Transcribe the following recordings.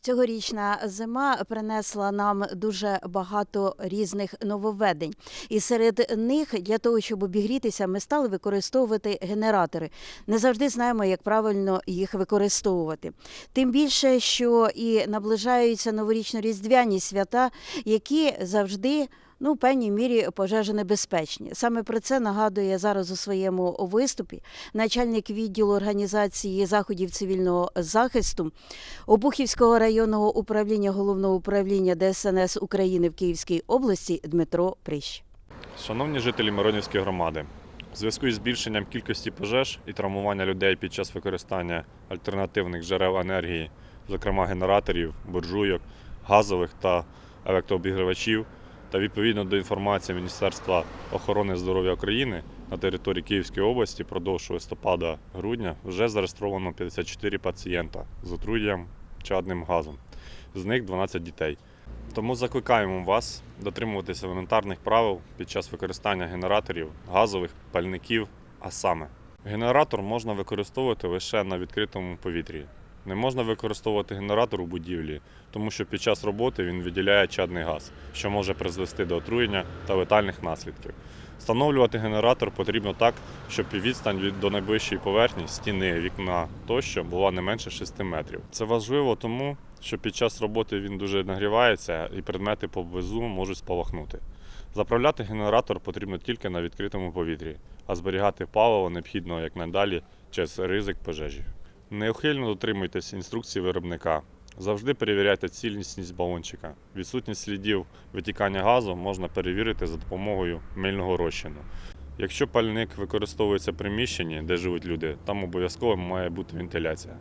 Цьогорічна зима принесла нам дуже багато різних нововведень. І серед них для того, щоб обігрітися, ми стали використовувати генератори. Не завжди знаємо, як правильно їх використовувати. Тим більше, що і наближаються новорічно-різдвяні свята, які завжди. Ну, в певній мірі пожежонебезпечні. Саме про це нагадує зараз у своєму виступі начальник відділу організації заходів цивільного захисту Обухівського районного управління головного управління ДСНС України в Київській області Дмитро Прищ. Шановні жителі Миронівської громади, у зв'язку із збільшенням кількості пожеж і травмування людей під час використання альтернативних джерел енергії, зокрема генераторів, буржуйок, газових та електрообігрівачів, та відповідно до інформації Міністерства охорони здоров'я України на території Київської області продовж листопада-грудня вже зареєстровано 54 пацієнта з отруєнням чадним газом, з них 12 дітей. Тому закликаємо вас дотримуватися елементарних правил під час використання генераторів, газових пальників, а саме генератор можна використовувати лише на відкритому повітрі. Не можна використовувати генератор у будівлі, тому що під час роботи він виділяє чадний газ, що може призвести до отруєння та летальних наслідків. Встановлювати генератор потрібно так, щоб відстань від до найближчої поверхні, стіни, вікна тощо була не менше 6 метрів. Це важливо тому, що під час роботи він дуже нагрівається і предмети поблизу можуть спалахнути. Заправляти генератор потрібно тільки на відкритому повітрі, а зберігати паливо необхідно якнайдалі через ризик пожежі. Неухильно дотримуйтесь інструкції виробника. Завжди перевіряйте цілісність балончика. Відсутність слідів витікання газу можна перевірити за допомогою мильного розчину. Якщо пальник використовується в приміщенні, де живуть люди, там обов'язково має бути вентиляція.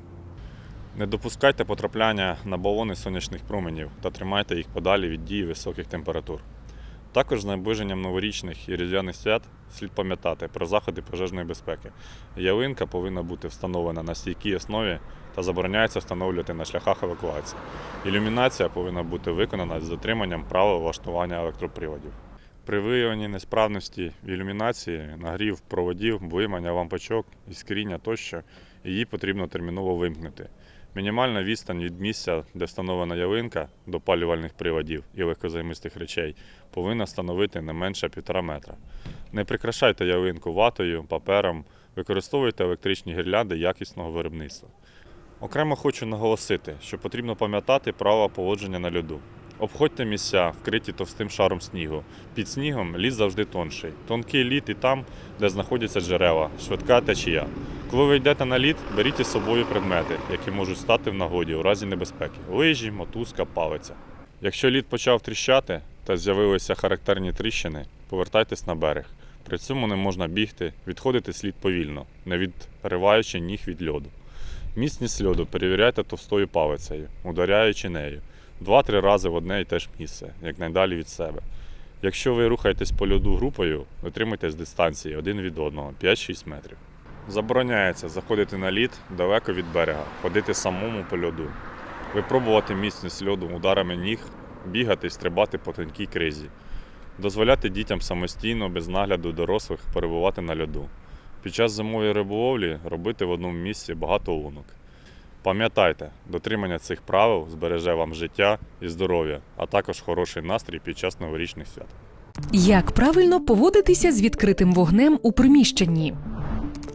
Не допускайте потрапляння на балони сонячних променів та тримайте їх подалі від дії високих температур. Також з наближенням новорічних і різдвяних свят слід пам'ятати про заходи пожежної безпеки. Ялинка повинна бути встановлена на стійкій основі та забороняється встановлювати на шляхах евакуації. Ілюмінація повинна бути виконана з дотриманням правил влаштування електроприводів. При виявленні несправності в ілюмінації, нагрів проводів, виймання лампочок, іскріння тощо, її потрібно терміново вимкнути. Мінімальна відстань від місця, де встановлена ялинка, до палювальних приводів і легкозаймистих речей, повинна становити не менше 1,5 метра. Не прикрашайте ялинку ватою, папером, використовуйте електричні гірлянди якісного виробництва. Окремо хочу наголосити, що потрібно пам'ятати право поводження на льоду. Обходьте місця, вкриті товстим шаром снігу. Під снігом лід завжди тонший. Тонкий лід і там, де знаходяться джерела, швидка течія. Коли ви йдете на лід, беріть із собою предмети, які можуть стати в нагоді у разі небезпеки: лижі, мотузка, палиця. Якщо лід почав тріщати та з'явилися характерні тріщини, повертайтесь на берег. При цьому не можна бігти, відходити слід повільно, не відриваючи ніг від льоду. Міцність льоду перевіряйте товстою палицею, ударяючи нею два-три рази в одне і те ж місце, якнайдалі від себе. Якщо ви рухаєтесь по льоду групою, дотримуйтесь дистанції один від одного 5-6 метрів. Забороняється заходити на лід далеко від берега, ходити самому по льоду, випробувати міцність льоду ударами ніг, бігати і стрибати по тонкій кризі, дозволяти дітям самостійно, без нагляду дорослих перебувати на льоду. Під час зимової риболовлі робити в одному місці багато лунок. Пам'ятайте, дотримання цих правил збереже вам життя і здоров'я, а також хороший настрій під час новорічних свят. Як правильно поводитися з відкритим вогнем у приміщенні?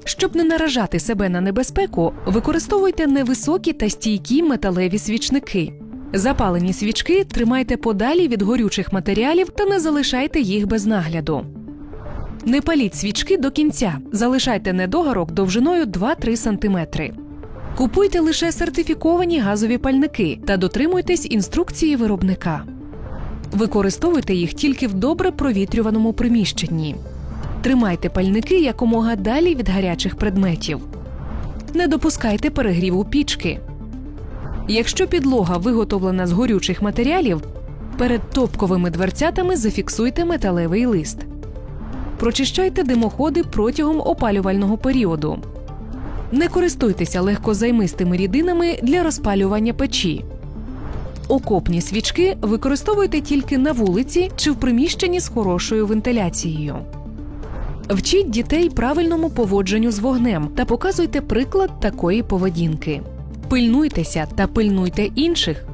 Щоб не наражати себе на небезпеку, використовуйте невисокі та стійкі металеві свічники. Запалені свічки тримайте подалі від горючих матеріалів та не залишайте їх без нагляду. Не паліть свічки до кінця, залишайте недогарок довжиною 2-3 см. Купуйте лише сертифіковані газові пальники та дотримуйтесь інструкції виробника. Використовуйте їх тільки в добре провітрюваному приміщенні. Тримайте пальники якомога далі від гарячих предметів. Не допускайте перегріву пічки. Якщо підлога виготовлена з горючих матеріалів, перед топковими дверцятами зафіксуйте металевий лист. Прочищайте димоходи протягом опалювального періоду. Не користуйтеся легкозаймистими рідинами для розпалювання печі. Окопні свічки використовуйте тільки на вулиці чи в приміщенні з хорошою вентиляцією. Вчіть дітей правильному поводженню з вогнем та показуйте приклад такої поведінки. Пильнуйтеся та пильнуйте інших.